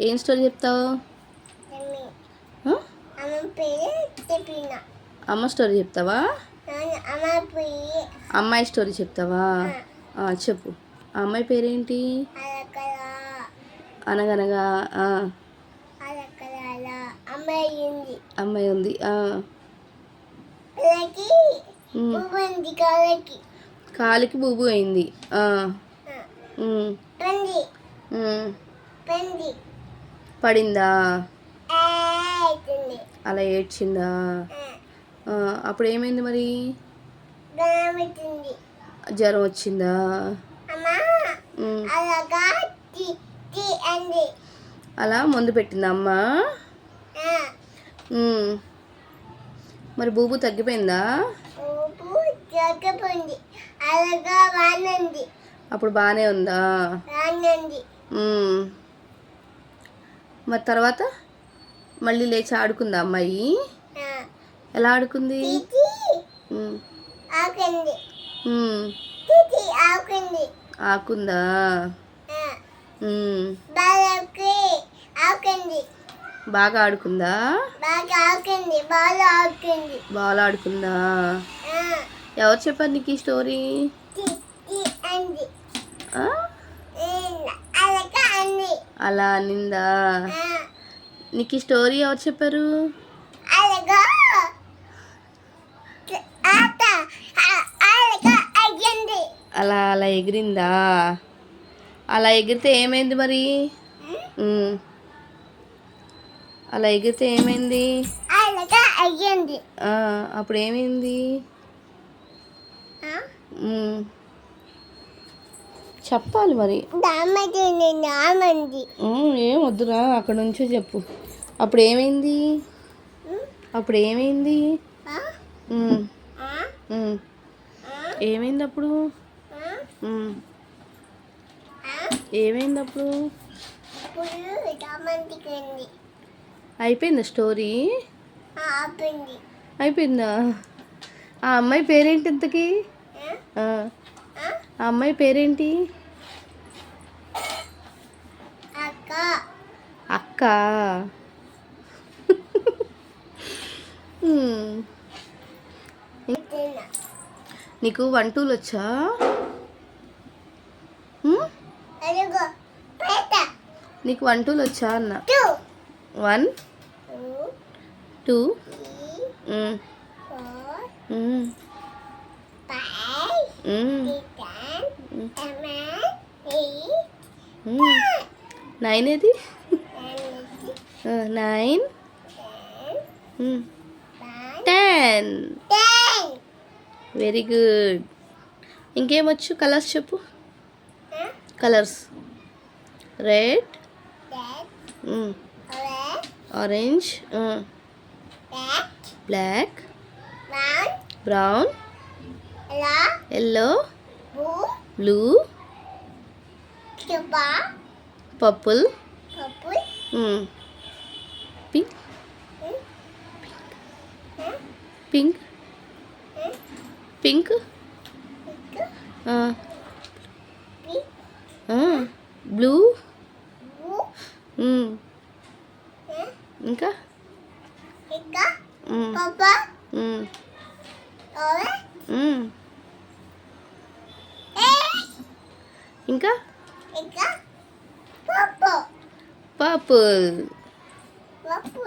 ఏం స్టోరీ చెప్తావు? అమ్మ స్టోరీ చెప్తావా? అమ్మాయి స్టోరీ చెప్తావా? చెప్పు. ఆ అమ్మాయి పేరేంటి? అనగనగా అమ్మాయి ఉంది. కాలికి బూబు అయింది పడిందా? అలా ఏడ్చిందా? అప్పుడు ఏమైంది మరి? జ్వరం వచ్చిందా? అలా మందు పెట్టిందా అమ్మ. మరి బూబు తగ్గిపోయిందా? అప్పుడు బాగానే ఉందా. మరి తర్వాత మళ్ళీ లేచి ఆడుకుందా అమ్మాయి? ఎలా ఆడుకుంది? ఆకుంది. బాగా ఆడుకుందా? బాగా ఆడుకుందా ఎవరు చెప్పారు నీకు ఈ స్టోరీ టీ టీ అంది ఆ? ఏ, అలాగా అంది అలా అనిందా? నీకు ఈ స్టోరీ ఎవరు చెప్పారు? అలా అలా ఎగిరిందా? అలా ఎగిరితే ఏమైంది మరి. అలా ఎగిరితే ఏమైంది? అప్పుడు ఏమైంది. చెప్పాలి మరి. ఏం వద్దురా అక్కడ నుంచో చెప్పు. అప్పుడు ఏమైంది? అప్పుడు ఏమైంది? ఏమైంది అప్పుడు? ఏమైంది అప్పుడు? అయిపోయిందా స్టోరీ? అయిపోయిందా. ఆ అమ్మాయి పేరేంటి ఇంతకి? ఆ అమ్మాయి పేరేంటి? అక్క. నీకు వన్ టూలు వచ్చా? నీకు వన్ టూలు వచ్చా అన్న? వన్? టూ. టూ? నైన్ ఏది? Nine? Ten. Very good. ఇంకేమొచ్చు? Colours చెప్పు. Colours. Red. Orange. Black. Brown. Yellow. Blue. Purple pink. Pink. Pink. Blue. ఇంకా? ఇంకా. ఇంకా? ఇంకా పప్పు పర్పుల్ పప్పు